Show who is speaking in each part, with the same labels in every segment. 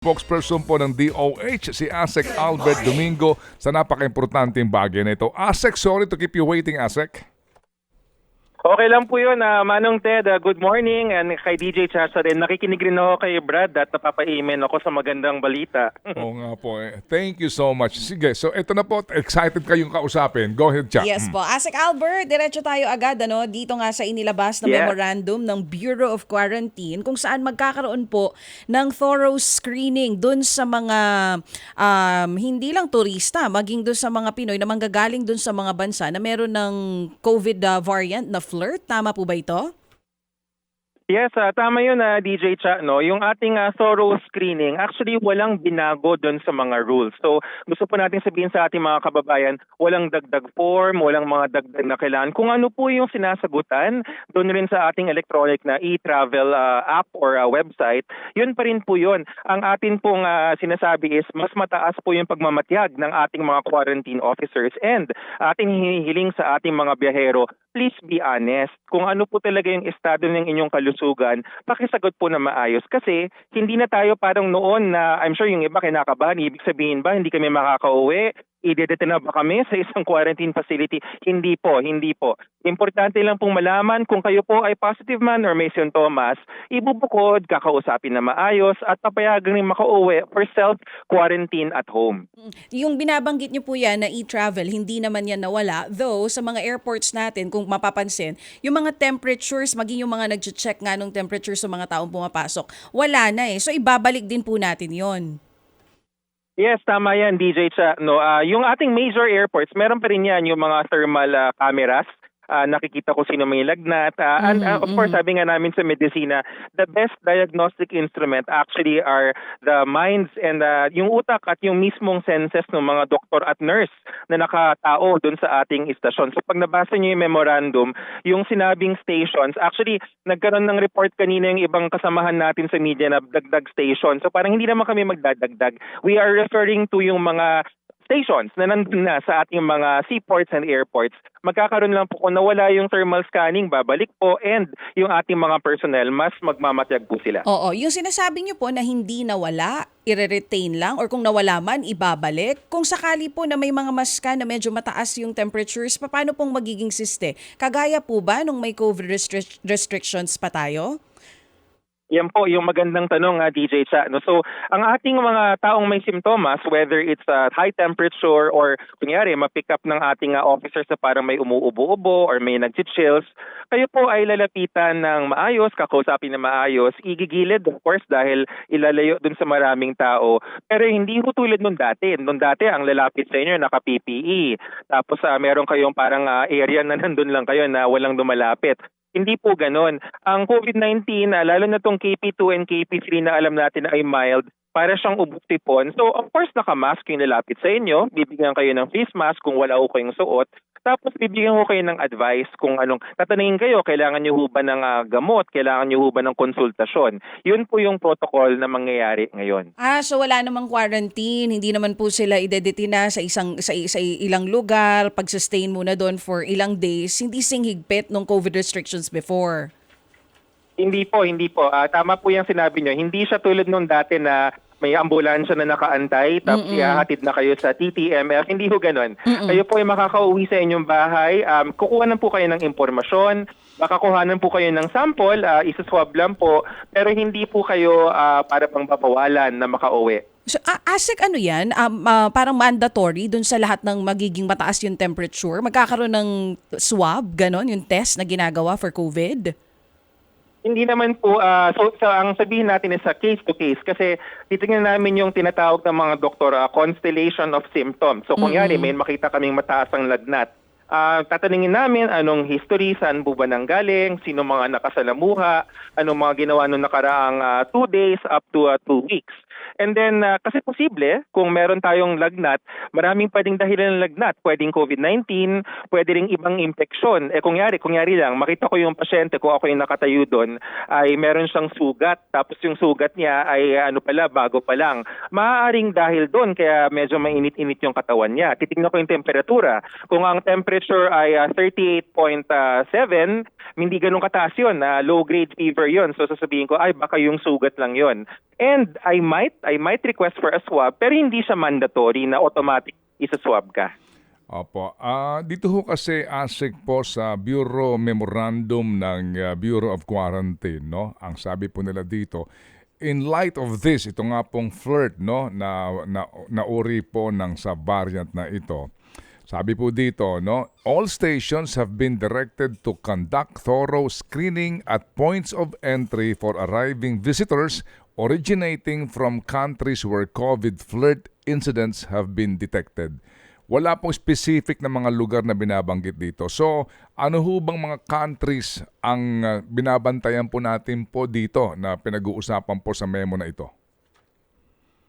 Speaker 1: spokesperson po ng DOH, si Asek Albert Domingo, sa napaka-importanteng bagay na ito. Asek, sorry to keep you waiting, Asek.
Speaker 2: Okay lang po yun, ah, Manong Ted. ah, good morning. And kay DJ Chacha rin. Nakikinig rin ako kay Brad at napapa-amen ako sa magandang balita.
Speaker 1: Oo nga po. Eh. Thank you so much. Sige, so ito na po. Excited kayong kausapin. Go ahead, Cha.
Speaker 3: Yes po. Asik Albert, diretso tayo agad ano, dito nga sa inilabas na
Speaker 2: Yeah.
Speaker 3: memorandum ng Bureau of Quarantine kung saan magkakaroon po ng thorough screening dun sa mga um, hindi lang turista, maging dun sa mga Pinoy na manggagaling dun sa mga bansa na meron ng COVID uh, variant na flirt. Tama po ba ito?
Speaker 2: Yes, ah, tama yun na DJ Cha, no? Yung ating ah, thorough screening, actually walang binago doon sa mga rules. So, gusto po natin sabihin sa ating mga kababayan, walang dagdag form, walang mga dagdag na kailangan. Kung ano po yung sinasagutan doon rin sa ating electronic na e-travel ah, app or ah, website, yun pa rin po yun. Ang atin pong ah, sinasabi is mas mataas po yung pagmamatyag ng ating mga quarantine officers and ating hinihiling sa ating mga biyahero, please be honest. Kung ano po talaga yung estado ng inyong kalusugan, pakisagot po na maayos. Kasi hindi na tayo parang noon na I'm sure yung iba kinakabahan. Ibig sabihin ba hindi kami makakauwi? Idedete na ba kami sa isang quarantine facility? Hindi po, hindi po. Importante lang pong malaman kung kayo po ay positive man or may sintomas, ibubukod, kakausapin na maayos at papayagan rin makauwi for self-quarantine at home.
Speaker 3: Yung binabanggit niyo po yan na e-travel, hindi naman yan nawala. Though, sa mga airports natin, kung mapapansin, yung mga temperatures, maging yung mga nag-check nga nung temperature sa mga taong pumapasok, wala na eh. So, ibabalik din po natin yon.
Speaker 2: Yes, tama yan, DJ Cha. No, ah, yung ating major airports, meron pa rin yan yung mga thermal ah, cameras. Ah, nakikita ko sino may lagnat. Ah, and ah, of course, sabi nga namin sa medicina, the best diagnostic instrument actually are the minds and ah, yung utak at yung mismong senses ng mga doktor at nurse na nakatao doon sa ating istasyon. So pag nabasa niyo yung memorandum, yung sinabing stations, actually nagkaroon ng report kanina yung ibang kasamahan natin sa media na dagdag station. So parang hindi naman kami magdadagdag. We are referring to yung mga stations na na sa ating mga seaports and airports. Magkakaroon lang po kung nawala yung thermal scanning, babalik po and yung ating mga personnel, mas magmamatyag po sila.
Speaker 3: Oo, yung sinasabi niyo po na hindi nawala, i-retain lang or kung nawala man, ibabalik. Kung sakali po na may mga maska na medyo mataas yung temperatures, paano pong magiging siste? Kagaya po ba nung may COVID restric- restrictions pa tayo?
Speaker 2: Yan po yung magandang tanong nga DJ Cha. No? So, ang ating mga taong may simptomas, whether it's a high temperature or kunyari ma-pick up ng ating uh, officers na parang may umuubo-ubo or may nag-chills, kayo po ay lalapitan ng maayos, kakausapin na maayos, igigilid of course dahil ilalayo dun sa maraming tao. Pero hindi po tulad nung dati. Nung dati ang lalapit sa inyo naka-PPE. Tapos ah, meron kayong parang ah, area na nandun lang kayo na walang dumalapit. Hindi po ganon. Ang COVID-19, ah, lalo na tong KP2 and KP3 na alam natin na ay mild, para siyang ubuk-tipon. So, of course, nakamask yung lalapit sa inyo. Bibigyan kayo ng face mask kung wala ko kayong suot. Tapos, bibigyan ko kayo ng advice kung anong, tatanungin kayo, kailangan nyo ba ng ah, gamot? Kailangan nyo ba ng konsultasyon? Yun po yung protocol na mangyayari ngayon.
Speaker 3: Ah, so wala namang quarantine, hindi naman po sila idedetina sa isang sa, sa ilang lugar, pag-sustain muna doon for ilang days, hindi singhigpit nung COVID restrictions before.
Speaker 2: Hindi po, hindi po. Ah, tama po yung sinabi nyo. Hindi siya tulad nung dati na may ambulansya na nakaantay, tapos ihahatid na kayo sa TTMF. Hindi ho ganun. Kayo po ay makakauwi sa inyong bahay, um, kukuha na po kayo ng impormasyon, makakuhanan po kayo ng sample, uh, isaswab lang po, pero hindi po kayo ah, para pang babawalan na makauwi.
Speaker 3: So, ASEC ano yan? Um, ah, parang mandatory dun sa lahat ng magiging mataas yung temperature? Magkakaroon ng swab, ganon, yung test na ginagawa for COVID?
Speaker 2: Hindi naman po, ah, so, so ang sabihin natin is sa case to case kasi titingnan namin yung tinatawag ng mga doktor, ah, constellation of symptoms. So kung yari, may makita kaming mataas ang lagnat, ah, tatanungin namin anong history, saan po ba nang galing, sino mga nakasalamuha, anong mga ginawa nung nakaraang ah, two days up to ah, two weeks. And then, ah, kasi posible, kung meron tayong lagnat, maraming pwedeng dahilan ng lagnat. Pwedeng COVID-19, pwede ring ibang infeksyon. Eh kung yari, kung yari lang, makita ko yung pasyente, kung ako yung nakatayo doon, ay meron siyang sugat. Tapos yung sugat niya ay ano pala, bago pa lang. Maaaring dahil doon, kaya medyo mainit-init yung katawan niya. Titignan ko yung temperatura. Kung ang temperature ay ah, 38.7, hindi ganun kataas yun. ah, low-grade fever yun. So sasabihin ko, ay baka yung sugat lang yun. And I might, ay might request for a swab pero hindi siya mandatory na automatic isa-swab ka.
Speaker 1: Opo. Ah, dito ho kasi ASIC po sa Bureau Memorandum ng ah, Bureau of Quarantine, no? Ang sabi po nila dito, in light of this, ito nga pong flirt, no, na, na, nauri po ng sa variant na ito. Sabi po dito, no, all stations have been directed to conduct thorough screening at points of entry for arriving visitors originating from countries where COVID flirt incidents have been detected. Wala pong specific na mga lugar na binabanggit dito. So, ano ho bang mga countries ang uh, binabantayan po natin po dito na pinag-uusapan po sa memo na ito?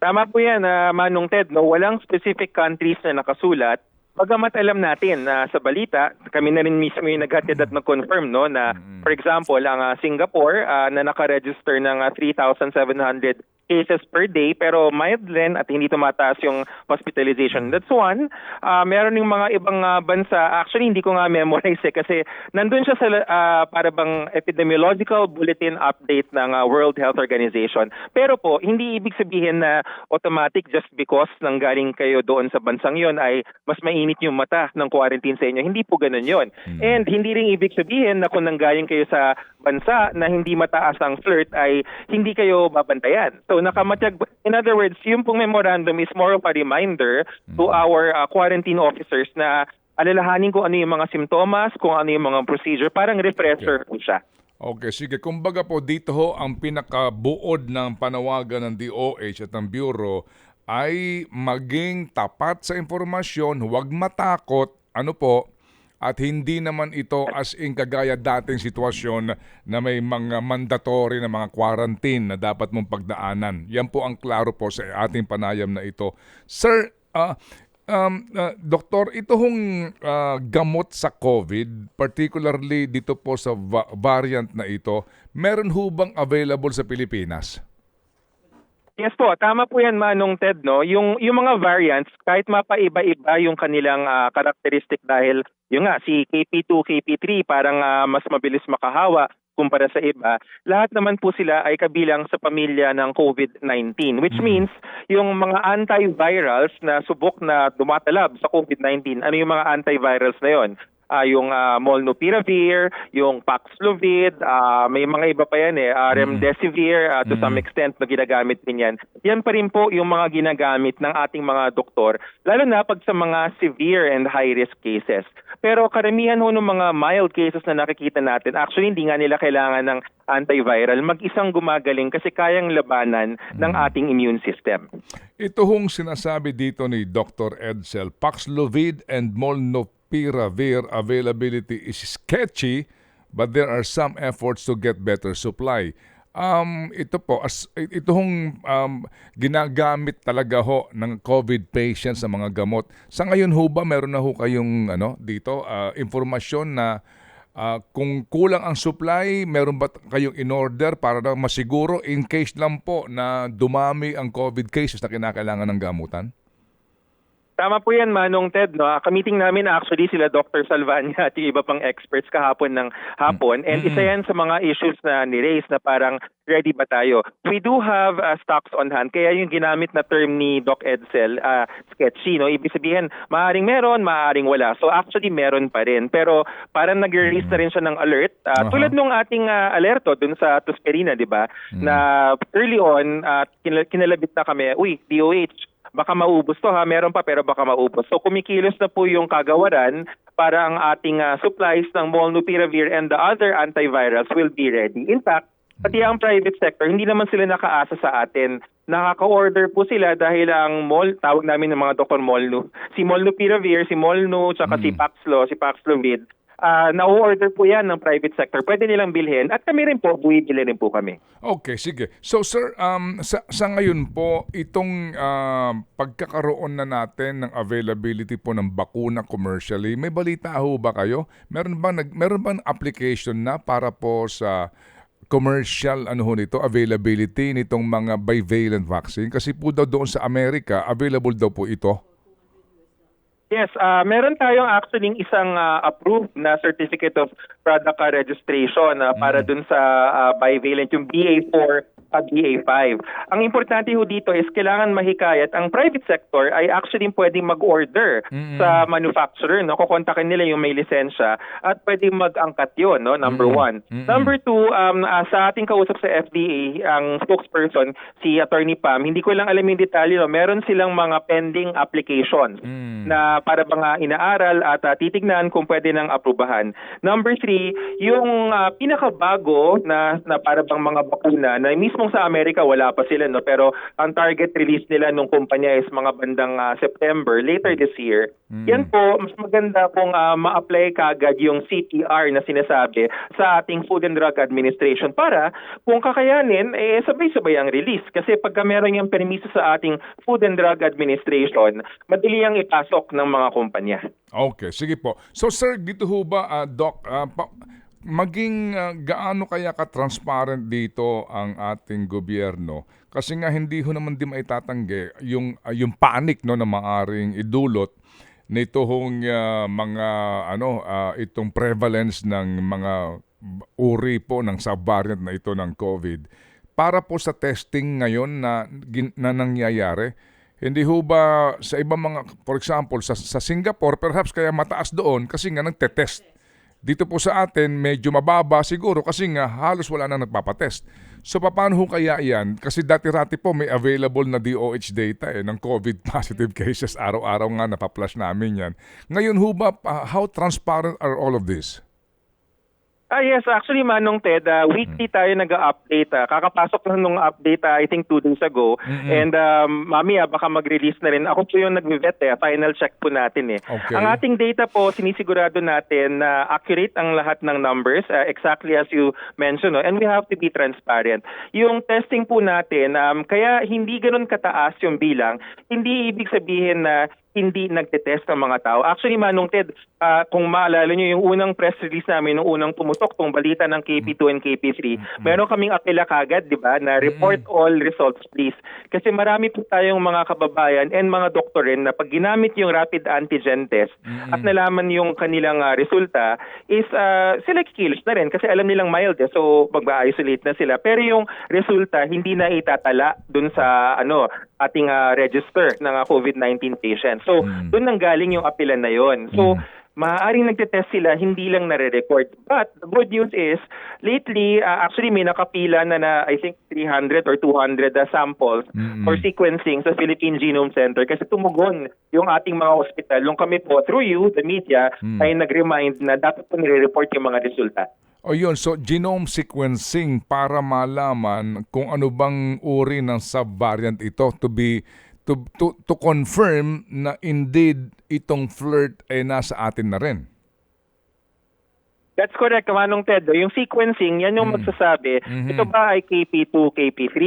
Speaker 2: Tama po yan, ah, Manong Ted. No? Walang specific countries na nakasulat. Bagamat alam natin na sa balita, kami na rin mismo yung naghatid at nag-confirm no, na for example, ang ah, Singapore ah, na nakaregister ng ah, 3,700 cases per day pero mild din at hindi tumataas yung hospitalization. That's one. Ah, meron yung mga ibang ah, bansa, actually hindi ko nga memorize eh, kasi nandun siya sa ah, para bang epidemiological bulletin update ng ah, World Health Organization. Pero po, hindi ibig sabihin na automatic just because nanggaling kayo doon sa bansang yon ay mas mainit yung mata ng quarantine sa inyo. Hindi po ganun yon. And hindi rin ibig sabihin na kung nanggaling kayo sa bansa na hindi mataas ang flirt ay hindi kayo babantayan. So nakamatiyag, in other words, yung pong memorandum is more of a reminder to our uh, quarantine officers na alalahanin kung ano yung mga simptomas, kung ano yung mga procedure, parang refresher po siya.
Speaker 1: Okay, sige. Kumbaga po, dito ho ang pinakabuod ng panawagan ng DOH at ng Bureau ay maging tapat sa impormasyon, huwag matakot, ano po, at hindi naman ito as in kagaya dating sitwasyon na may mga mandatory na mga quarantine na dapat mong pagdaanan. Yan po ang klaro po sa ating panayam na ito. Sir, ah, um, ah, Doktor, ito hong ah, gamot sa COVID, particularly dito po sa va- variant na ito, meron ho bang available sa Pilipinas?
Speaker 2: Yes po, tama po yan Manong Ted no. Yung yung mga variants kahit mapaiba-iba yung kanilang ah, characteristic dahil yung nga si KP2, KP3 parang ah, mas mabilis makahawa kumpara sa iba. Lahat naman po sila ay kabilang sa pamilya ng COVID-19 which means yung mga antivirals na subok na dumatalab sa COVID-19, ano yung mga antivirals na yon? Ah, yung ah, Molnupiravir, yung Paxlovid, ah, may mga iba pa yan eh, ah, Remdesivir ah, to some extent na ginagamit din yan. Yan pa rin po yung mga ginagamit ng ating mga doktor, lalo na pag sa mga severe and high-risk cases. Pero karamihan ho ng mga mild cases na nakikita natin, actually hindi nga nila kailangan ng antiviral, mag-isang gumagaling kasi kayang labanan ng ating immune system.
Speaker 1: Ito hong sinasabi dito ni Dr. Edsel, Paxlovid and Molnupiravir availability is sketchy but there are some efforts to get better supply. Um, ito po, as, ito hong um, ginagamit talaga ho ng COVID patients sa mga gamot. Sa ngayon ho ba, meron na ho kayong ano, dito, ah, informasyon na ah, kung kulang ang supply, meron ba kayong in-order para masiguro in case lang po na dumami ang COVID cases na kinakailangan ng gamutan?
Speaker 2: Tama po yan, Manong Ted. No? Kamiting namin actually sila Dr. Salvania at yung iba pang experts kahapon ng hapon. And isa yan sa mga issues na ni-raise na parang ready ba tayo? We do have uh, stocks on hand. Kaya yung ginamit na term ni Doc Edsel, uh, sketchy. No? Ibig sabihin, maaaring meron, maaaring wala. So actually meron pa rin. Pero parang nag-release na rin siya ng alert. Uh,
Speaker 1: Aha.
Speaker 2: Tulad nung ating uh, alerto dun sa Tusperina, di ba? Na early on, uh, kinal- kinalabit na kami, uy, DOH, baka maubos to ha, meron pa pero baka maubos. So kumikilos na po yung kagawaran para ang ating ah, supplies ng Molnupiravir and the other antivirals will be ready. In fact, pati ang private sector, hindi naman sila nakaasa sa atin. Nakaka-order po sila dahil ang mol, tawag namin ng mga doktor Molnu, si Molnupiravir, si Molnu, tsaka si Paxlo, si Paxlovid, ah na-order po yan ng private sector. Pwede nilang bilhin at kami rin po, buwibili rin po kami.
Speaker 1: Okay, sige. So sir, um, sa, sa ngayon po, itong um, pagkakaroon na natin ng availability po ng bakuna commercially, may balita ho ba kayo? Meron ba nag meron bang application na para po sa commercial ano ho nito availability nitong mga bivalent vaccine kasi po daw doon sa Amerika available daw po ito.
Speaker 2: Yes, ah meron tayong actually isang ah, approved na certificate of product registration ah, para dun sa ah, bivalent yung BA4 at BA5. Ang importante ho dito is kailangan mahikayat ang private sector ay actually pwedeng mag-order sa manufacturer, no? Kukontakin nila yung may lisensya at pwedeng mag-angkat yun, no? Number one. Number two, um, ah, sa ating kausap sa FDA, ang spokesperson, si Attorney Pam, hindi ko lang alam yung detalye, no? meron silang mga pending applications na para mga inaaral at ah, titignan kung pwede nang aprubahan. Number three, yung ah, pinakabago na, na para bang mga bakuna na mismong sa Amerika wala pa sila no pero ang target release nila nung kumpanya is mga bandang ah, September later this year. Yan po mas maganda kung ah, ma-apply kaagad yung CTR na sinasabi sa ating Food and Drug Administration para kung kakayanin eh sabay-sabay ang release kasi pagka meron yung permiso sa ating Food and Drug Administration madali ang ipasok ng mga kumpanya.
Speaker 1: Okay, sige po. So sir, dito ho ba, ah, Doc, ah, pa- maging ah, gaano kaya ka-transparent dito ang ating gobyerno? Kasi nga hindi ho naman di maitatanggi yung, ah, yung panic no, na maaring idulot nito hong ah, mga ano ah, itong prevalence ng mga uri po ng subvariant na ito ng COVID para po sa testing ngayon na, na nangyayari hindi ho ba sa ibang mga, for example, sa, sa Singapore, perhaps kaya mataas doon kasi nga nagtetest. Dito po sa atin, medyo mababa siguro kasi nga halos wala na nagpapatest. So paano ho kaya yan? Kasi dati-rati po may available na DOH data eh, ng COVID positive cases. Araw-araw nga napaplash namin yan. Ngayon ho ba, ah, how transparent are all of this?
Speaker 2: Ah yes, actually Manong Ted, ah, weekly tayo nag-update. ah. kakapasok lang nung update ah, I think two days ago. And um, mami ah, baka mag-release na rin. Ako po yung nag-vet eh, final check po natin eh.
Speaker 1: Okay.
Speaker 2: Ang ating data po, sinisigurado natin na accurate ang lahat ng numbers, ah, exactly as you mentioned. No? And we have to be transparent. Yung testing po natin, um, kaya hindi ganun kataas yung bilang, hindi ibig sabihin na hindi nagtetest ang mga tao. Actually, Manong Ted, ah, kung maalala nyo, yung unang press release namin, nung unang pumutok tong balita ng KP2 and KP3, meron kaming apela kagad, di ba, na report all results, please. Kasi marami po tayong mga kababayan and mga doktor rin na pag ginamit yung rapid antigen test at nalaman yung kanilang ah, resulta, is ah, sila kikilos na rin kasi alam nilang mild eh, so mag-isolate na sila. Pero yung resulta, hindi na itatala dun sa ano ating ah, register ng ah, COVID-19 patient. So, doon nang galing yung apilan na yon. So, maaaring nagtetest sila, hindi lang nare-record. But the good news is, lately, ah, actually may nakapila na na, I think, 300 or 200 na samples for sequencing sa Philippine Genome Center kasi tumugon yung ating mga hospital. Yung kami po, through you, the media, ay nag-remind na dapat po nire-report yung mga resulta.
Speaker 1: O yun, so genome sequencing para malaman kung ano bang uri ng subvariant ito to be to to, to confirm na indeed itong flirt ay nasa atin na rin.
Speaker 2: That's correct, Manong Ted. Yung sequencing, yan yung magsasabi, ito ba ay KP2, KP3?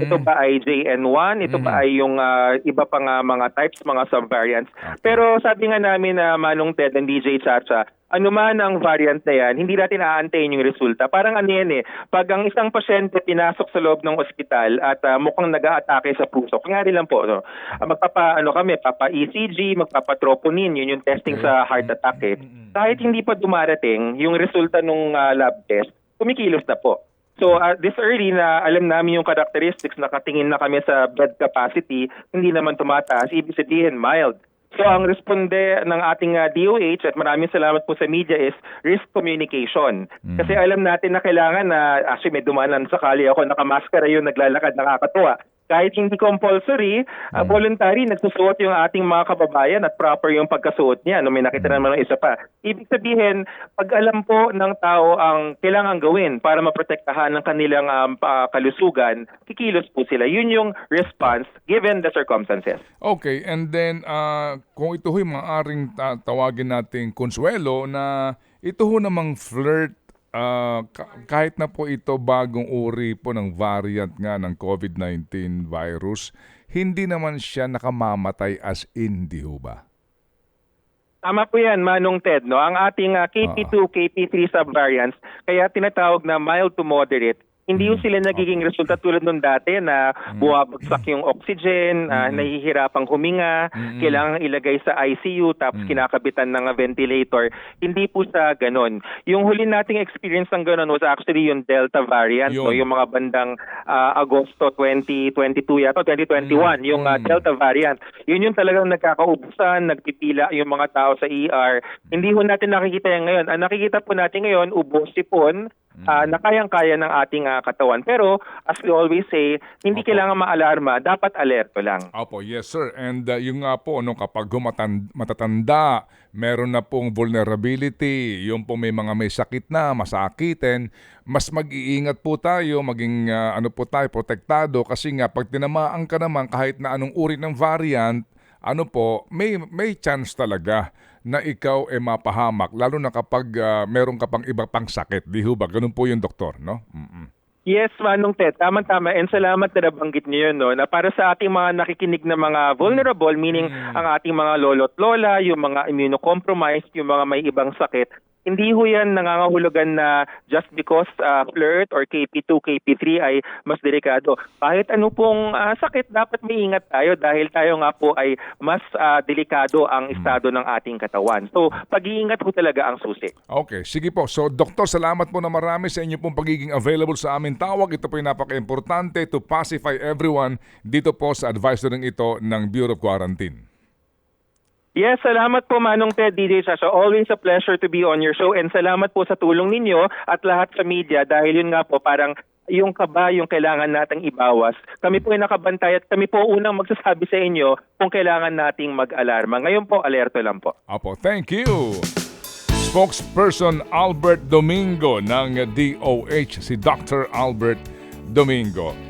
Speaker 2: Ito ba ay JN1? Ito ba ay yung ah, iba pang ah, mga types, mga subvariants? Pero sabi nga namin na Manong Ted and DJ Chacha, ano man ang variant na yan, hindi natin aantayin yung resulta. Parang ano yan eh, pag ang isang pasyente pinasok sa loob ng ospital at ah, mukhang nag-aatake sa puso, kunyari lang po, no, ah, magpapa, ano kami, papa-ECG, magpapatroponin, yun yung testing sa heart attack eh. Kahit hindi pa dumarating yung resulta ng lab test, kumikilos na po. So uh, this early na alam namin yung characteristics, nakatingin na kami sa blood capacity, hindi naman tumataas, ibig sabihin mild. So ang responde ng ating uh, DOH at maraming salamat po sa media is risk communication. Kasi alam natin na kailangan na actually may dumanan sa kali ako nakamaskara yun naglalakad nakakatuwa. Kahit hindi compulsory, uh, voluntary nagsusuot yung ating mga kababayan at proper yung pagkasuot niya. No, may nakita naman ng isa pa. Ibig sabihin, pag alam po ng tao ang kailangan gawin para maprotektahan ng kanilang um, pa- kalusugan, kikilos po sila. Yun yung response given the circumstances.
Speaker 1: Okay, and then ah, kung ito ho'y maaring ta- tawagin nating konsuelo na ito ho namang flirt ka- kahit na po ito bagong uri po ng variant nga ng COVID-19 virus, hindi naman siya nakamamatay as in, di ho ba?
Speaker 2: Tama po yan, Manong Ted. No? Ang ating uh, KP2, KP3 subvariants, kaya tinatawag na mild to moderate, Hindi yung sila nagiging resulta tulad nung dati na buwabagsak yung oxygen, ah, nahihirapang huminga, kailangan ilagay sa ICU tapos kinakabitan ng ventilator. Hindi po sa ganon. Yung huli nating experience ng ganon was actually yung Delta variant, no?
Speaker 1: Yun.
Speaker 2: yung mga bandang ah, Agosto 2022 yata, 2021, yung ah, Delta variant. Yun yung talagang nagkakaubusan, nagpipila yung mga tao sa ER. Hindi ho natin nakikita yan ngayon. Ang nakikita po natin ngayon, ubos sipon, ah, na kayang-kaya ng ating ah, katawan. Pero, as we always say, hindi
Speaker 1: Opo.
Speaker 2: kailangan maalarma, dapat alerto lang.
Speaker 1: Opo, yes sir. And uh, yung nga po, no, kapag matatanda, meron na pong vulnerability, yung po may mga may sakit na, masakitin, mas mag-iingat po tayo, maging uh, ano po tayo, protektado kasi nga pag tinamaan ka naman kahit na anong uri ng variant, ano po, may may chance talaga na ikaw ay mapahamak lalo na kapag uh, meron ka pang iba pang sakit. Di ho ba? Ganun po yung doktor, no? Mm-mm.
Speaker 2: Yes, Manong Ted, tama-tama. And salamat na nabanggit niyo yun, no? na para sa ating mga nakikinig na mga vulnerable, meaning ang ating mga lolo't lola, yung mga immunocompromised, yung mga may ibang sakit, hindi ho yan nangangahulugan na just because uh, flirt or KP2, KP3 ay mas delikado. Kahit ano pong ah, sakit, dapat may ingat tayo dahil tayo nga po ay mas ah, delikado ang estado ng ating katawan. So, pag-iingat ho talaga ang susi.
Speaker 1: Okay, sige po. So, Doktor, salamat po na marami sa inyo pong pagiging available sa aming tawag. Ito po yung napaka-importante to pacify everyone dito po sa advisory ito ng Bureau of Quarantine.
Speaker 2: Yes, salamat po Manong Ted, DJ Sasha. Always a pleasure to be on your show and salamat po sa tulong ninyo at lahat sa media dahil yun nga po parang yung kaba yung kailangan nating ibawas. Kami po ay nakabantay at kami po unang magsasabi sa inyo kung kailangan nating mag-alarma. Ngayon po, alerto lang po.
Speaker 1: Apo, thank you! Spokesperson Albert Domingo ng DOH, si Dr. Albert Domingo.